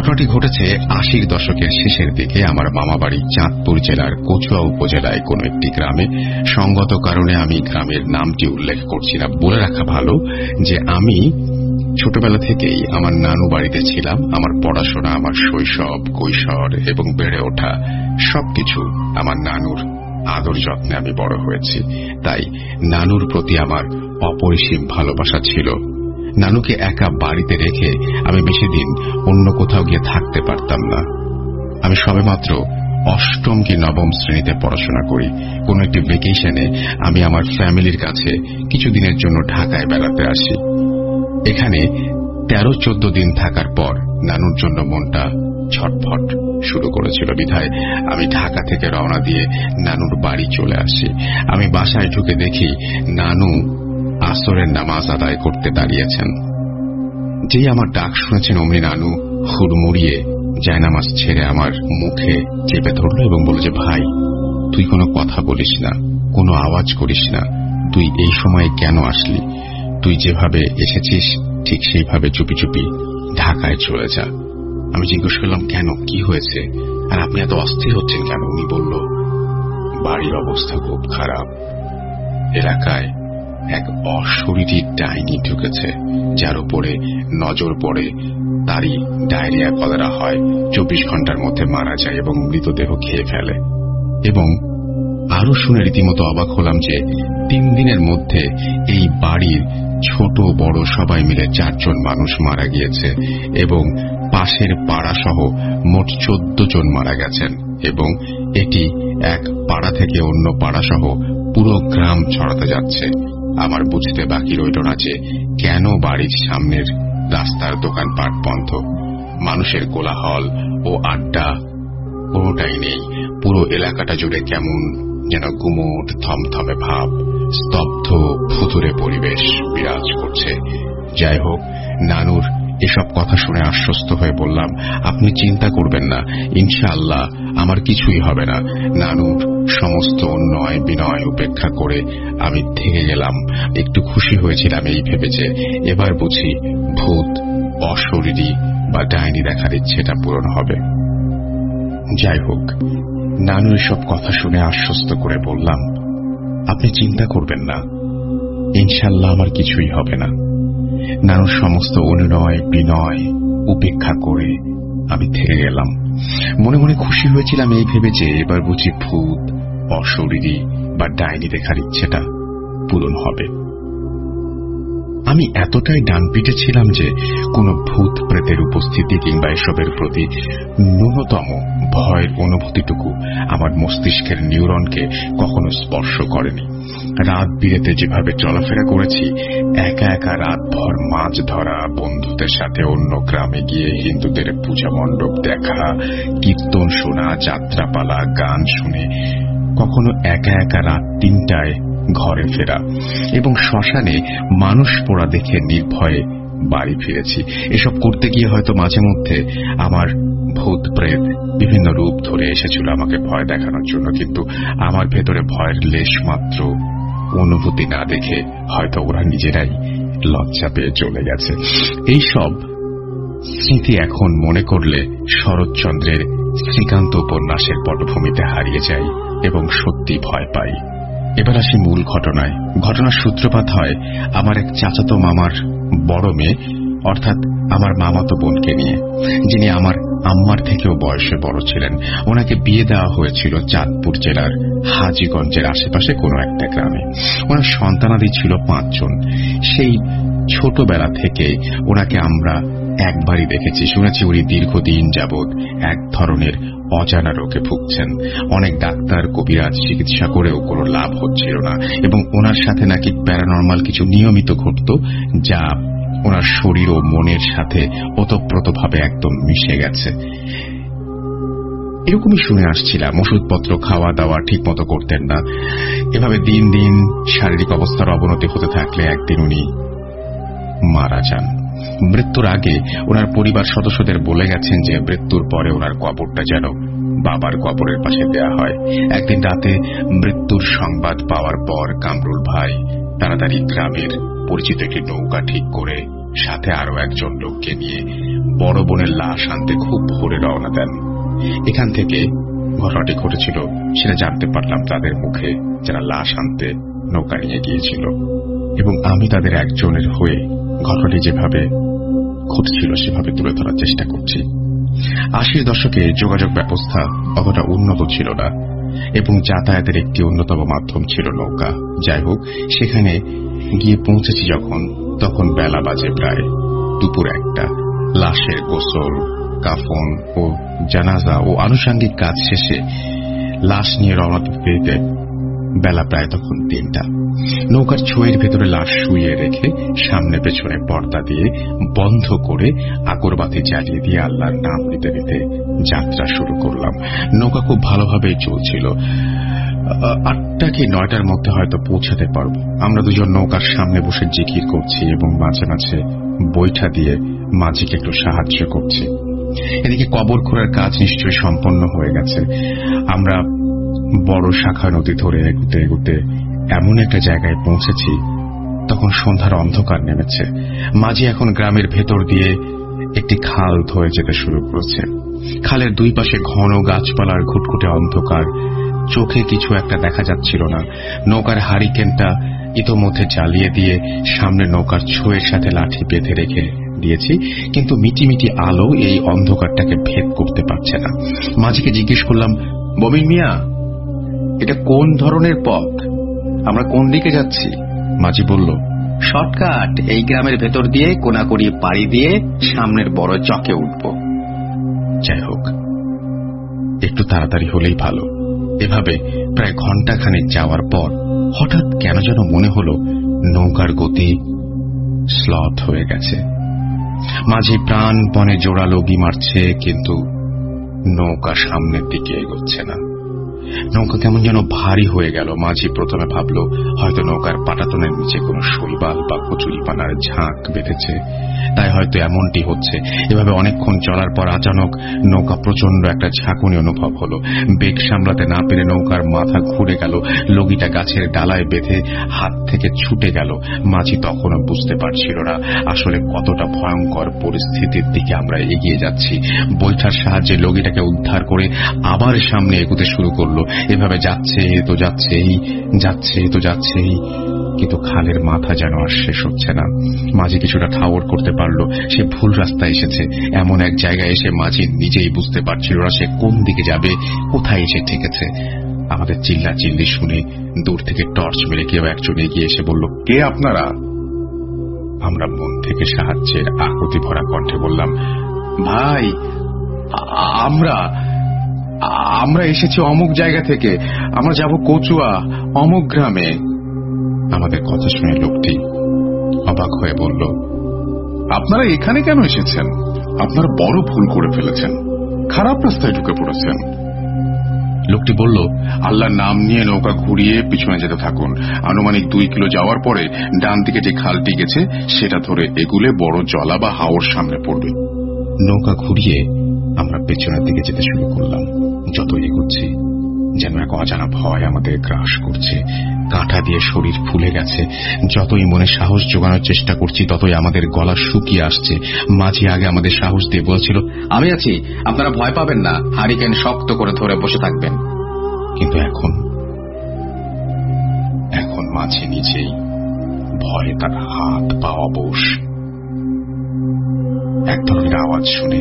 ঘটনাটি ঘটেছে আশির দশকের শেষের দিকে আমার মামাবাড়ি চাঁদপুর জেলার কচুয়া উপজেলায় কোনো একটি গ্রামে। সঙ্গত কারণে আমি গ্রামের নামটি উল্লেখ করছি না। বলে রাখা ভালো যে আমি ছোটবেলা থেকেই আমার নানু বাড়িতে ছিলাম, আমার পড়াশোনা, আমার শৈশব, কৈশোর এবং বেড়ে ওঠা সবকিছু আমার নানুর আদর যত্নে আমি বড় হয়েছি। তাই নানুর প্রতি আমার অপরিসীম ভালোবাসা ছিল। নানুকে একা বাড়িতে রেখে আমি বেশি দিন অন্য কোথাও গিয়ে থাকতে পারতাম না। আমি সবেমাত্র অষ্টম কি নবম শ্রেণীতে পড়াশোনা করি। কোন একটি ভেকেশনে আমি আমার ফ্যামিলির কাছে কিছুদিনের জন্য ঢাকায় বেড়াতে আসি। এখানে তেরো চোদ্দ দিন থাকার পর নানুর জন্য মনটা ছটফট শুরু করেছিল বিধায় আমি ঢাকা থেকে রওনা দিয়ে নানুর বাড়ি চলে আসি। আমি বাসায় ঢুকে দেখি নানু আসরের নামাজ আদায় করতে দাঁড়িয়েছেন। যেই আমার ডাক শুনেছেন, অমনি নানু হুড়মুড়িয়ে জায়নামাজ ছেড়ে আমার মুখে চেপে ধরল এবং বলল যে, ভাই, তুই কোনো কথা বলিস না, কোনো আওয়াজ করিস না। তুই এই সময়ে কেন আসলি? তুই যেভাবে এসেছিস, ঠিক সেইভাবে চুপি চুপি ঢাকায় চলে যা আমি জিজ্ঞেস করলাম, কেন? কি হয়েছে? আর আপনি এত অস্থির হচ্ছেন কেন? উনি বলল, বাড়ির অবস্থা খুব খারাপ। এলাকায় এক অশরীরী ডাইনি ঢুকেছে, যার উপরে নজর পড়ে তারই ডায়রিয়া কলেরা হয়। চব্বিশ ঘণ্টার মধ্যে মারা যায় এবং মৃতদেহ খেয়ে ফেলে। এবং আরও শুনে রীতিমতো অবাক হলাম যে তিন দিনের মধ্যে এই বাড়ির ছোট বড় সবাই মিলে চারজন মানুষ মারা গিয়েছে এবং পাশের পাড়া সহ মোট চোদ্দ জন মারা গেছেন এবং এটি এক পাড়া থেকে অন্য পাড়া সহ পুরো গ্রাম ছড়াতে যাচ্ছে। আমার বুঝতে বাকি রইল না যে কেন বাড়ির সামনের রাস্তার দোকানপাট বন্ধ। মানুষের কোলাহল ও আড্ডা কোনোটাই নেই। পুরো এলাকাটা জুড়ে কেমন যেন গুমোট থমথমে ভাব, স্তব্ধ, ফুতুরে পরিবেশ বিরাজ করছে। যাই হোক, নানুর এসব কথা শুনে আশ্বস্ত হয়ে বললাম, আপনি চিন্তা করবেন না, ইনশাআল্লাহ আমার কিছুই হবে না। নানুর সমস্ত অন্যয় বিনয় উপেক্ষা করে আমি থেকে গেলাম। একটু খুশি হয়েছিলাম এই ভেবেছে এবার বুঝি ভূত, অশরীরী বা ডাইনি দেখার ইচ্ছেটা পূরণ হবে। যাই হোক, নানু এসব কথা শুনে আশ্বস্ত করে বললাম, আপনি চিন্তা করবেন না ইনশাল্লাহ আমার কিছুই হবে না। নানুর সমস্ত অনুনয়, বিনয় উপেক্ষা করে আমি থেকে গেলাম। মনে মনে খুশি হয়েছিলাম এই ভেবে যে এবার বুঝি ভূত, অশরীরী বা ডাইনি দেখার ইচ্ছেটা পূরণ হবে। আমি এতটাই ডানপিটে ছিলাম যে কোনো ভূত প্রেতের উপস্থিতি কিংবা এসবের প্রতি ন্যূনতম ভয়ের অনুভূতিটুকু আমার মস্তিষ্কের নিউরনকে কখনো স্পর্শ করেনি। রাত বিরেতে যেভাবে চলাফেরা করেছি, একা একা রাতভর মাছ ধরা, বন্ধুদের সাথে অন্য গ্রামে গিয়ে হিন্দুদের পূজা মণ্ডপ দেখা, কীর্তন শোনা, যাত্রাপালা, গান শুনে, কখনো একা একা রাত তিনটায় ঘরে ফেরা এবং শ্মশানে মানুষ পোড়া দেখে নির্ভয়ে বাড়ি ফিরেছি। এসব করতে গিয়ে হয়তো মাঝে মধ্যে আমার ভূত প্রেত। বিভিন্ন রূপ ধরে এসেছিল আমাকে ভয় দেখানোর জন্য, কিন্তু আমার ভেতরে ভয়ের লেশ মাত্র অনুভূতি না দেখে হয়তো ওরা নিজেরাই লজ্জা পেয়ে চলে গেছে। এই সব স্মৃতি এখন মনে করলে শরৎচন্দ্রের শ্রীকান্ত উপন্যাসের পটভূমিতে হারিয়ে যায় এবং সত্যি ভয় পাই। এবার আসি মূল ঘটনায়। ঘটনার সূত্রপাত হয় আমার এক চাচাতো মামার বড় মেয়ে অর্থাৎ আমার মামাতো বোনকে নিয়ে, যিনি আমার আম্মার থেকেও বয়সে বড় ছিলেন। ওনাকে বিয়ে দেওয়া হয়েছিল চাঁদপুর জেলার হাজিগঞ্জের আশেপাশে কোনো একটা গ্রামে। ওনার সন্তানাদি ছিল পাঁচজন। সেই ছোটবেলা থেকে ওনাকে আমরা একবারই দেখেছি। শুনেছি উনি দীর্ঘদিন যাবৎ এক ধরনের অজানা রোগে ভুগছেন। অনেক ডাক্তার, কবিরাজ চিকিৎসা করেও কোনো লাভ হচ্ছিল না। এবং ওনার সাথে নাকি প্যারানর্মাল কিছু নিয়মিত ঘটত, যা ওনার শরীর ও মনের সাথে ওতপ্রোতভাবে একদম মিশে গেছে। এরকমই শুনে আসছিলাম, ওষুধপত্র খাওয়া দাওয়া ঠিক মতো করতেন না। এভাবে দিন দিন শারীরিক অবস্থার অবনতি হতে থাকলে একদিন উনি মারা যান। মৃত্যুর আগে ওনার পরিবার সদস্যদের বলে গেছেন যে মৃত্যুর পরে ওনার কবরটা যেন বাবার কবরের পাশে দেয়া হয়। একদিন রাতে মৃত্যুর সংবাদ পাওয়ার পর কামরুল ভাই তাড়াতাড়ি গ্রামের পরিচিত একটি নৌকা ঠিক করে সাথে আরও একজন লোককে নিয়ে বড় বোনের লাশ আনতে খুব ভোরে রওনা দেন। এখান থেকে ঘটনাটি ঘটেছিল, সেটা জানতে পারলাম তাদের মুখে যারা লাশ আনতে নৌকা নিয়ে গিয়েছিল। এবং আমি তাদের একজনের হয়ে ঘটনাটি যেভাবে ঘটছিল, সেভাবে তুলে ধরার চেষ্টা করছি। আশির দশকে যোগাযোগ ব্যবস্থা অতটা উন্নত ছিল না। এবং যাতায়াতের একটি অন্যতম মাধ্যম ছিল নৌকা। যাই হোক, সেখানে গিয়ে পৌঁছেছি যখন, তখন বেলা বাজে প্রায় দুপুর একটা। লাশের গোসল, কাফন ও জানাজা ও আনুষাঙ্গিক কাজ শেষে লাশ নিয়ে রওনা দিতে বেলা প্রায় তখন তিনটা। নৌকার ছুঁয়ের ভেতরে লাশ শুয়ে রেখে সামনে পেছনে পর্দা দিয়ে বন্ধ করে আগরবাতি জ্বালিয়ে দিয়ে আল্লাহর নাম নিতে নিতে যাত্রা শুরু করলাম। নৌকা খুব ভালোভাবেই চলছিল। আটটা কি নয়টার মধ্যে হয়তো পৌঁছাতে পারব। আমরা দুজন নৌকার সামনে বসে জিকির করছি এবং মাঝে মাঝে বৈঠা দিয়ে মাঝিকে একটু সাহায্য করছি। এদিকে কবর খোঁড়ার কাজ নিশ্চয়ই সম্পন্ন হয়ে গেছে। আমরা বড় শাখা নদী ধরে এগুতে এগুতে এমন একটা জায়গায় পৌঁছেছি, তখন সন্ধ্যার অন্ধকার নেমেছে। মাঝি এখন গ্রামের ভেতর দিয়ে একটি খাল ধরে যেতে শুরু করেছে। খালের দুই পাশে ঘন গাছপালার ঘুটঘুটে অন্ধকার, চোখে কিছু একটা দেখা যাচ্ছিল না। নৌকার হারিকেনটা ইতোমধ্যে জ্বালিয়ে দিয়ে সামনে নৌকার ছোঁয়ের সাথে লাঠি বেঁধে রেখে দিয়েছি, কিন্তু মিটিমিটি আলো এই অন্ধকারটাকে ভেদ করতে পারছে না। মাঝিকে জিজ্ঞেস করলাম বমিন মিয়া এটা কোন ধরনের পথ? আমরা কোন দিকে যাচ্ছি? মাঝি বলল শর্টকাট এই গ্রামের ভেতর দিয়ে কোনাকুড়ি পাড়ি দিয়ে সামনের বড় চকে উঠব। যাই হোক একটু তাড়াতাড়ি হলেই ভালো। এভাবে প্রায় ঘণ্টা খানেক যাওয়ার পর হঠাৎ কেন যেন মনে হল নৌকার গতি স্লথ হয়ে গেছে। মাঝি প্রাণপণে জোড়ালো গি মারছে কিন্তু নৌকা সামনের দিকে এগোচ্ছে না। নৌকা কেমন যেন ভারী হয়ে গেল। মাঝি প্রথমে ভাবলো, হয়তো নৌকার পাটাতনের নিচে কোনো শৈবাল বা কচুরিপানার ঝাঁক বেঁধেছে। তাই হয়তো এমনটি হচ্ছে। এভাবে অনেকক্ষণ চলার পর আচানক নৌকা প্রচণ্ড একটা ঝাঁকুনি অনুভব হলো। বেগ সামলাতে না পেরে নৌকার মাথা ঘুরে গেল। লগিটা গাছের ডালায় বেঁধে হাত থেকে ছুটে গেল। মাঝি তখনও বুঝতে পারছিল না আসলে কতটা ভয়ঙ্কর পরিস্থিতির দিকে আমরা এগিয়ে যাচ্ছি। বৈঠার সাহায্যে লগিটাকে উদ্ধার করে আবার সামনে এগুতে শুরু করল। এভাবে যাচ্ছে তো যাচ্ছেই, যাচ্ছে তো যাচ্ছেই। কিন্তু খালের মাথা যেন আর শেষ হচ্ছে না। মাঝি কিছুটা ঠাওর করতে পারল, সে ভুল রাস্তায় এসেছে। এমন এক জায়গায় এসে মাঝি নিজেই বুঝতে পারছিল না সে কোন দিকে যাবে, কোথায় এসে ঠেকেছে। আমাদের চিল্লা চিল্লি শুনে দূর থেকে টর্চ মেরে কেউ একজন এগিয়ে এসে বলল, কে আপনারা? আমরা মন থেকে সাহায্যের আকুতি ভরা কণ্ঠে বললাম, ভাই আমরা আমরা এসেছি অমুক জায়গা থেকে। আমরা যাব কচুয়া, অমুক গ্রামে। আমাদের কথা শুনে লোকটি অবাক হয়ে বলল, আপনারা এখানে কেন এসেছেন? আপনারা বড় ভুল করে ফেলেছেন। খারাপ রাস্তায় ঢুকে পড়েছেন। লোকটি বলল, আল্লাহর নাম নিয়ে নৌকা ঘুরিয়ে পিছনে যেতে থাকুন। আনুমানিক দুই কিলো যাওয়ার পরে ডান দিকে যে খালটি গেছে, সেটা ধরে এগুলে বড় জলা বা হাওর সামনে পড়বে। নৌকা ঘুরিয়ে আমরা পেছনের দিকে যেতে শুরু করলাম। যত এগোচ্ছি, যেন এক অজানা ভয় আমাদের গ্রাস করছে। কাঁটা দিয়ে শরীর ফুলে গেছে। যতই মনে সাহস জোগানোর চেষ্টা করছি, ততই আমাদের গলা শুকিয়ে আসছে। মাঝি আগে আমাদের সাহস দিয়ে বলছিল, আমি আছি, আপনারা ভয় পাবেন না। হারিকেন শক্ত করে ধরে বসে থাকবেন। কিন্তু এখন এখন মাঝে নিজেই ভয়ে তার হাত পা অবশ। এক ধরনের আওয়াজ শুনে,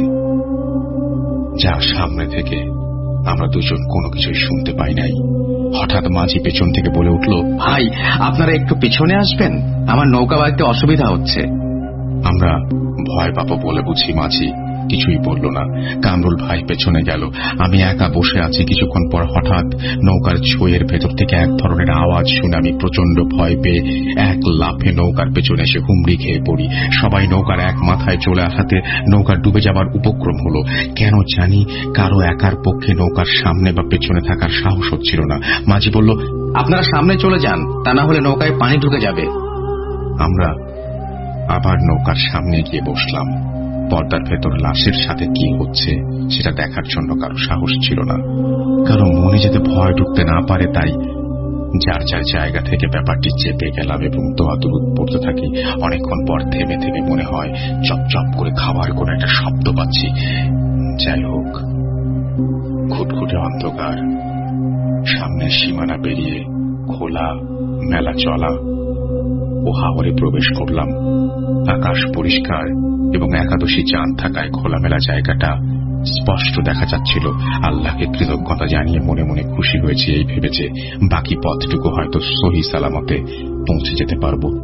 যা সামনে থেকে আমরা দুজন কোনো কিছুই শুনতে পাই নাই। হঠাৎ মাঝি পেছন থেকে বলে উঠল, ভাই, আপনারা একটু পিছনে আসবেন? আমার নৌকা বাড়িতে অসুবিধা হচ্ছে। আমরা ভয় পাবো বলে বুঝি মাঝি। কিছুই বলল না। কামরুল ভাই পেছনে গেল। আমি একা বসে আছি কিছুক্ষণ পর হঠাৎ নৌকার ছইয়ের ভেতর থেকে এক ধরনের আওয়াজ শুনে আমি প্রচণ্ড ভয় পেয়ে এক লাফে নৌকার পেছনে এসে হুমড়ি খেয়ে পড়ি। সবাই নৌকার এক মাথায় চলে আসাতে নৌকা ডুবে যাবার উপক্রম হলো। কেন জানি কারও একার পক্ষে নৌকার সামনে বা পেছনে থাকার সাহস হচ্ছিল না। মাঝি বলল, আপনারা সামনে চলে যান, তা না হলে নৌকায় পানি ঢুকে যাবে। আমরা আবার নৌকার সামনে গিয়ে বসলাম। পর্দার ভেতর লাশের সাথে কি হচ্ছে, সেটা দেখার জন্য কারও সাহস ছিল না। কারও মনে যাতে ভয় ঢুকতে না পারে, তাই যার যার জায়গা থেকে ব্যাপারটি চেপে গেলাম এবং দোয়া দূর পড়তে থাকি। অনেকক্ষণ পর থেমে থেমে মনে হয় চপ চপ করে খাবার কোনো একটা শব্দ পাচ্ছি। যাই হোক খুটখুটে অন্ধকার। সামনের সীমানা পেরিয়ে খোলা মেলা চলা। ও হাওরে প্রবেশ করলাম। আকাশ পরিষ্কার এবং একাদশী চাঁদ থাকায় খোলামেলা জায়গাটা স্পষ্ট দেখা যাচ্ছিল। আল্লাহকে কৃতজ্ঞতা জানিয়ে মনে মনে খুশি হয়েছে, এই ভেবেছে, বাকি পথটুকু হয়তো সহি সালামতে পৌঁছে যেতে পারব।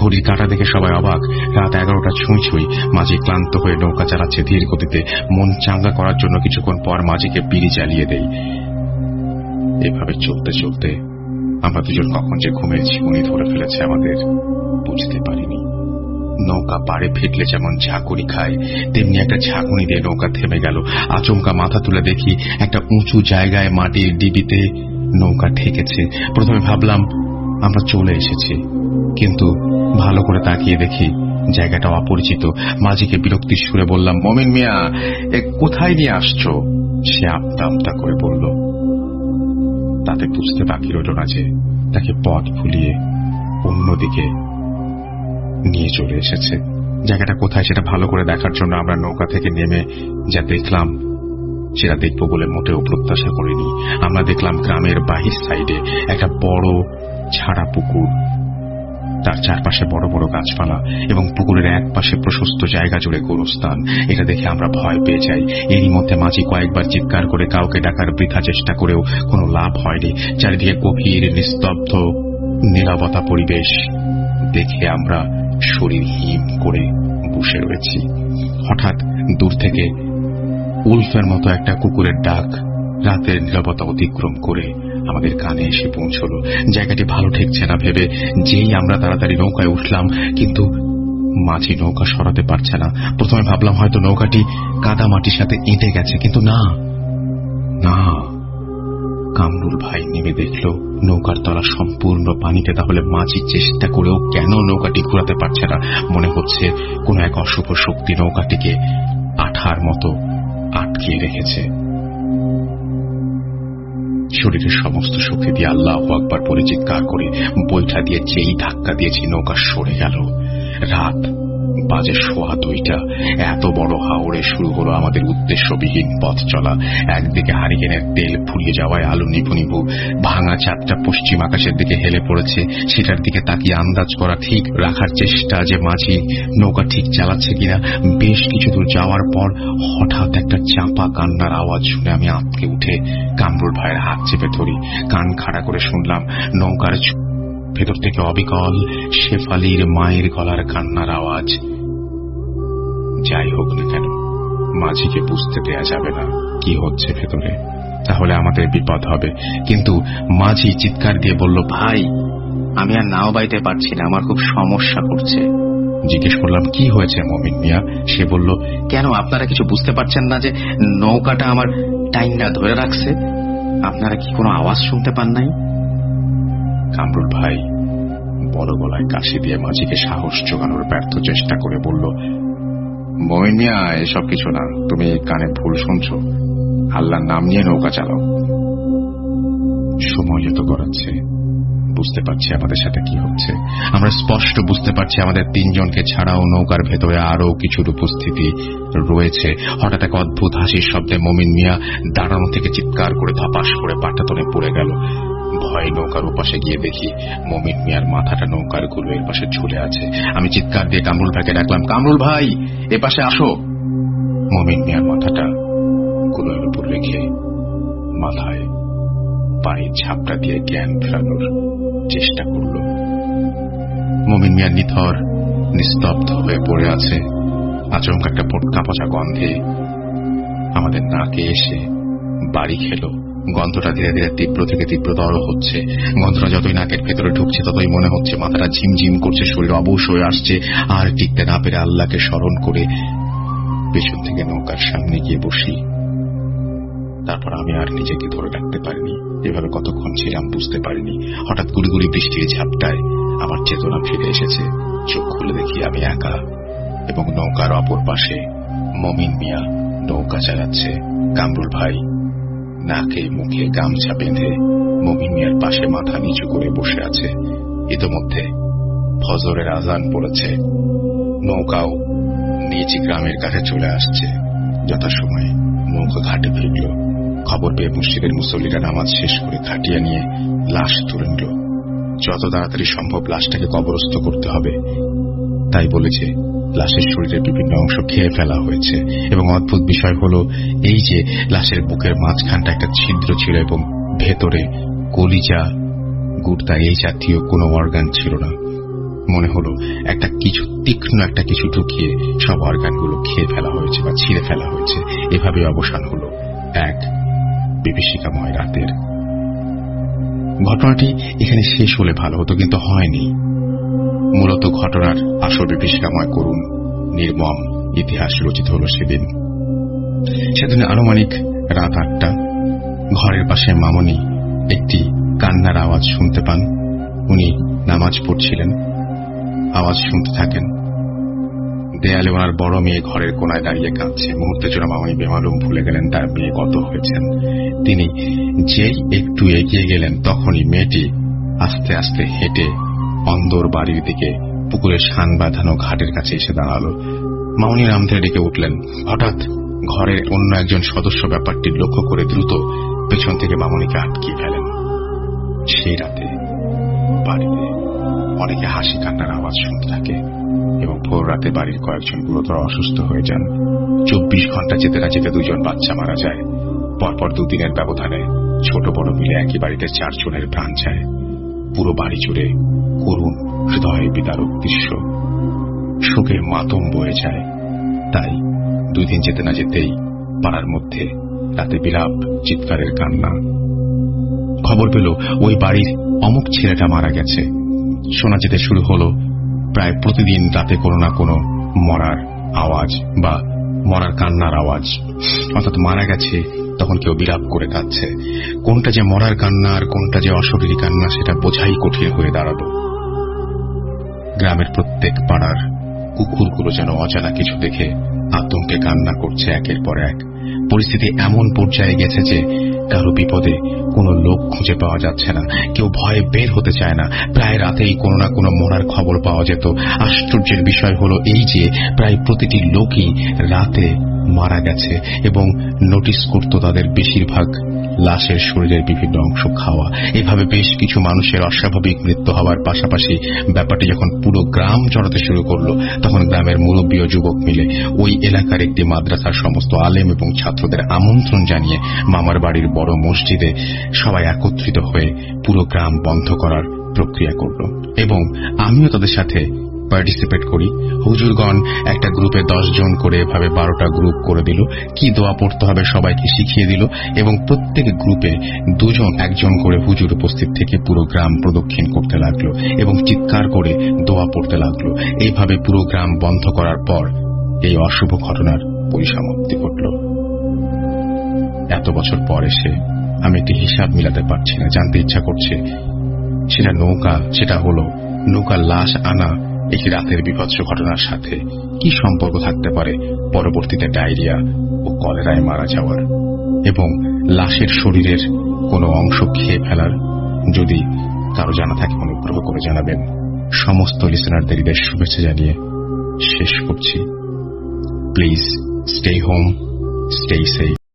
ঘড়ির কাঁটা দেখে সবাই অবাক। রাত এগারোটা ছুঁই ছুঁই মাঝি ক্লান্ত হয়ে নৌকা চালাচ্ছে ধীর গতিতে। মন চাঙ্গা করার জন্য কিছুক্ষণ পর মাঝিকে বিড়ি জ্বালিয়ে দেই। এভাবে চলতে চলতে আমরা দুজন কখন যে ঘুমিয়েছি উনি ধরে ফেলেছে আমাদের বুঝতে পারিনি। নৌকা পাড়ে ফিটলে যেমন ঝাঁকুনি খায়, তেমনি একটা ঝাঁকুনি দিয়ে নৌকা থেমে গেল। আচমকা মাথা তুলে দেখি একটা উঁচু জায়গায় মাটির ডিবিতে নৌকা ঠেকেছে। প্রথমে ভাবলাম, আমরা চলে এসেছি। কিন্তু ভালো করে তাকিয়ে দেখি জায়গাটা অপরিচিত। মাঝিকে বিরক্তির সুরে বললাম, মমিন মিয়া, এ কোথায় নিয়ে আসছো? সে আমতা আমতা করে বলল, তাতে বুঝতে বাকি রইল না যে, তাকে পথ ভুলিয়ে অন্যদিকে নিয়ে চলে এসেছে। জায়গাটা কোথায় সেটা ভালো করে দেখার জন্য আমরা নৌকা থেকে নেমে যা দেখলাম, সেটা দেখব বলে মোটেও প্রত্যাশা করিনি। আমরা দেখলাম গ্রামের বাহির সাইডে একটা বড় ছাড়া পুকুর। তার চারপাশে বড় বড় গাছপালা এবং পুকুরের এক পাশে প্রশস্ত জায়গা জুড়ে গোরস্থান। এটা দেখে আমরা ভয় পেয়ে যাই। এরই মধ্যে মাঝি কয়েকবার চিৎকার করে কাউকে ডাকার বৃথা চেষ্টা করেও কোনো লাভ হয়নি। চারিদিকে গভীর, নিস্তব্ধ নিরাপত্তা পরিবেশ দেখে আমরা শরীর হিম করে বসে রয়েছি। হঠাৎ দূর থেকে উলফের মতো একটা কুকুরের ডাক রাতের নিরাপত্তা অতিক্রম করে আমাদের কানে এসে পৌঁছল। জায়গাটি ভালো ঠেকছে না ভেবে যেই আমরা তাড়াতাড়ি নৌকায় উঠলাম, কিন্তু মাঝি নৌকা সরাতে পারছে না। প্রথমে ভাবলাম হয়তো নৌকাটি কাদা মাটির সাথে এঁটে গেছে, কিন্তু না না। কামরুল ভাই নেমে দেখল, নৌকার তলা সম্পূর্ণ পানিতে, তাহলে মাঝি চেষ্টা করেও কেন নৌকাটি ঘুরাতে পারছে না? মনে হচ্ছে কোনো এক অশুভ শক্তি নৌকাটিকে আঠার মতো আটকিয়ে রেখেছে। শরীরের সমস্ত শক্তি দিয়ে আল্লাহ আকবার পরে চিৎকার করে বইটা দিয়ে যেই ধাক্কা দিয়েছি, নৌকা সরে গেল। রাত বাজে সোয়া দুইটা। এত বড় হাওড়ে শুরু হলো আমাদের উদ্দেশ্যবিহীন পথ চলা। একদিকে হারিকেনের তেল ফুরিয়ে যাওয়ায় আলু নিভু নিভু, ভাঙা চাঁদটা পশ্চিম আকাশের দিকে হেলে পড়েছে, সেটার দিকে তাকিয়ে আন্দাজ করা ঠিক রাখার চেষ্টা যে মাঝি নৌকা ঠিক চালাচ্ছে কিনা, বেশ কিছু দূর যাওয়ার পর হঠাৎ একটা চাপা কান্নার আওয়াজ শুনে আমি আঁতকে উঠে কামরুল ভাইয়ের হাত চেপে ধরি। কান খাড়া করে শুনলাম নৌকার ভেতর থেকে অবিকল শেফালির মায়ের গলার কান্নার আওয়াজ। যাই হোক না কেন মাঝিকে বুঝতে দেয়া যাবে না কি হচ্ছে ভেতরে। তাহলে আমাদের বিপদ হবে। কিন্তু মাঝি চিৎকার দিয়ে বলল, ভাই, আমি আর নাও বাইতে পারছি না, আমার খুব সমস্যা করছে। জিজ্ঞেস করলাম, কি হয়েছে মমিন মিয়া? সে বলল, কেন আপনারা কিছু বুঝতে পারছেন না যে নৌকাটা আমার টাইনটা ধরে রাখছে? আপনারা কি কোনো আওয়াজ শুনতে পান নাই? কামরুল ভাই বড় গলায় কাশি দিয়ে মাঝিকে সাহস জোগানোর ব্যর্থ চেষ্টা করে বলল মমিন মিয়া এসব কিছু না। তুমি কানে ভুল শুনছো। আল্লাহর নাম নিয়ে নৌকা চালাও। সময় যত গড়াচ্ছে, বুঝতে পারছি আমাদের সাথে কি হচ্ছে। আমরা স্পষ্ট বুঝতে পারছি আমাদের তিনজনকে ছাড়াও নৌকার ভেতরে আরও কিছুর উপস্থিতি রয়েছে। হঠাৎ এক অদ্ভুত হাসির শব্দে মমিন মিয়া দাঁড়ানো থেকে চিৎকার করে ধপাস করে পাটাতনে পড়ে গেল। ভয় নৌকার ওপাশে গিয়ে দেখি মমিন মিয়ার মাথাটা নৌকার গুলোয়ের পাশে ঝুলে আছে। আমি চিৎকার দিয়ে কামরুল ভাইকে ডাকলাম, কামরুল ভাই, এ পাশে আসো। মমিন মিয়ার মাথাটা গুলোয়ের উপর রেখে মাথায় পায়ে ঝাপটা দিয়ে জ্ঞান ফেরানোর চেষ্টা করল। মমিন মিয়া নিথর, নিস্তব্ধ হয়ে পড়ে আছে। আচমকা একটা পটকা পচা গন্ধে আমাদের নাকে এসে বাড়ি খেলো। গন্ধটা ধীরে ধীরে তীব্র থেকে তীব্রতর হচ্ছে। গন্ধটা যতই নাকের ভেতরে ঢুকছে, ততই মনে হচ্ছে মাথাটা ঝিমঝিম করছে, শরীর অবশ হয়ে আসছে, আর টিকতে না পেরে আল্লাহকে স্মরণ করে পেছন থেকে নৌকার সামনে গিয়ে বসি। তারপর আমি আর নিজেকে ধরে রাখতে পারিনি। এভাবে কতক্ষণ ছিলাম বুঝতে পারিনি। হঠাৎ গুড়ি গুড়ি বৃষ্টির ঝাপটায় আমার চেতনা ফিরে এসেছে। চোখ খুলে দেখি আমি একা এবং নৌকার অপর পাশে মমিন মিয়া নৌকা চালাচ্ছে। কামরুল ভাই নাকে মুখে গামছা বেঁধে মমিন মিয়ার পাশে মাথা নিচু করে বসে আছে। ইতোমধ্যে ফজরের আজান পড়েছে। নৌকাও নিজ গ্রামের কাছে চলে আসছে। যথাসময়ে নৌকা ঘাটে ফিরল। খবর পেয়ে মসজিদের মুসল্লিরা নামাজ শেষ করে খাটিয়া নিয়ে লাশ তুলে নিল। যত তাড়াতাড়ি সম্ভব লাশটাকে কবরস্থ করতে হবে। তাই বলেছে লাশের শরীরের বিভিন্ন অংশ খেয়ে ফেলা হয়েছে। এবং অদ্ভুত বিষয় হলো, এই যে লাশের বুকের মাঝখানটা একটা ছিদ্র ছিল এবং ভেতরে কলিজা গুর্দা এই জাতীয় কোনো অর্গান ছিল না। মনে হলো একটা কিছু তীক্ষ্ণ একটা কিছু ঢুকিয়ে সব অর্গানগুলো খেয়ে ফেলা হয়েছে বা ছিঁড়ে ফেলা হয়েছে। এভাবে অবসান হলো এক বিভীষিকাময় রাতের। ঘটনাটি এখানে শেষ হলে ভালো হতো, কিন্তু হয়নি। মূলত ঘটনার আসল বিভীষিকাময় করুন নির্মম ইতিহাস রচিত হল সেদিন। সেদিন আনুমানিক রাত আটটা। ঘরের পাশে মামনি একটি কান্নার আওয়াজ শুনতে পান। উনি নামাজ পড়ছিলেন। আওয়াজ শুনতে থাকেন। দেয়ালে ওনার বড় মেয়ে ঘরের কোনায় দাঁড়িয়ে কাঁদছে। মুহূর্তে জন্য মামনি বেমালুম ভুলে গেলেন, তার মেয়ে কত হয়েছেন। তিনি যেই একটু এগিয়ে গেলেন, তখনই মেয়েটি আস্তে আস্তে হেঁটে অন্দর বাড়ির দিকে পুকুরের শান বাঁধানো ঘাটের কাছে এসে দাঁড়াল। মামনি রামধরে ডেকে উঠলেন। হঠাৎ ঘরের অন্য একজন সদস্য ব্যাপারটি লক্ষ্য করে দ্রুত পেছন থেকে মামনিকে আটকিয়ে ফেলেন। সেই রাতে বাড়িতে অনেকে হাসি কান্নার আওয়াজ শুনতে থাকে এবং ভোর রাতে বাড়ির কয়েকজন গুরুতর অসুস্থ হয়ে যান। চব্বিশ ঘণ্টা যেতে না যেতে দুজন বাচ্চা মারা যায়। পরপর দুদিনের ব্যবধানে ছোট বড় মিলে একই বাড়িতে চারজনের প্রাণ যায়। পুরো বাড়ি জুড়ে করুণ হৃদয় বিদারক দৃশ্য। শোকের মাতম বয়ে যায়। তাই দুই দিন যেতে না যেতেই পাড়ার মধ্যে রাতে বিলাপ, চিৎকারের কান্না। খবর পেল ওই বাড়ির অমুক ছেলেটা মারা গেছে। শোনা যেতে শুরু হলো প্রায় প্রতিদিন রাতে কোনো না কোনো মরার আওয়াজ বা মরার কান্নার আওয়াজ। অর্থাৎ মারা গেছে তখন কেউ বিলাপ করে কাঁদছে। কোনটা যে মরার কান্না আর কোনটা যে অশরীরী কান্না, সেটা বোঝাই কঠিন হয়ে দাঁড়াল। গ্রামের প্রত্যেক পাড়ার কুকুরগুলো যেন অজানা কিছু দেখে আতঙ্কে কান্না করছে একের পর এক। পরিস্থিতি এমন পর্যায়ে গেছে যে কারও বিপদে কোনো লোক খুঁজে পাওয়া যাচ্ছে না। কেউ ভয়ে বের হতে চায় না। প্রায় রাতেই কোনো না কোনো মরার খবর পাওয়া যেত। আশ্চর্যের বিষয় হলো এই যে, প্রায় প্রতিটি লোকই রাতে মারা গেছে এবং নোটিস করত তাদের বেশিরভাগ লাশের শরীরের বিভিন্ন অংশ খাওয়া। এভাবে বেশ কিছু মানুষের অস্বাভাবিক মৃত্যু হওয়ার পাশাপাশি ব্যাপারটি যখন পুরো গ্রাম জড়াতে শুরু করল, তখন গ্রামের মুরব্বী ও যুবক মিলে ওই এলাকার একটি মাদ্রাসার সমস্ত আলেম এবং ছাত্রদের আমন্ত্রণ জানিয়ে মামার বাড়ির বড় মসজিদে সবাই একত্রিত হয়ে পুরো গ্রাম বন্ধ করার প্রক্রিয়া করল। এবং আমিও তাদের সাথে পার্টিসিপেট করি। হুজুরগণ একটা গ্রুপে জন করে এভাবে বারোটা গ্রুপ করে দিল। কি দোয়া পড়তে হবে সবাইকে শিখিয়ে দিল এবং প্রত্যেক গ্রুপে দুজন, একজন করে হুজুর উপস্থিত থেকে পুরো গ্রাম প্রদক্ষিণ করতে লাগল এবং চিৎকার করে দোয়া পড়তে লাগল। এইভাবে পুরো গ্রাম বন্ধ করার পর এই অশুভ ঘটনার পরিসমাপ্তি ঘটল। এত বছর পর এসে আমি একটি হিসাব মিলাতে পারছি না, জানতে ইচ্ছা করছে। সেটা নৌকা, সেটা হলো নৌকার লাশ আনা একটি রাতের বিভৎস ঘটনার সাথে কি সম্পর্ক থাকতে পারে, পরবর্তীতে ডায়রিয়া ও কলেরায় মারা যাওয়ার। এবং লাশের শরীরের কোনো অংশ খেয়ে ফেলার যদি কারও জানা থাকে, অনুগ্রহ করে জানাবেন। সমস্ত লিসেনারদের ঈদের শুভেচ্ছা জানিয়ে শেষ করছি। Please stay home stay safe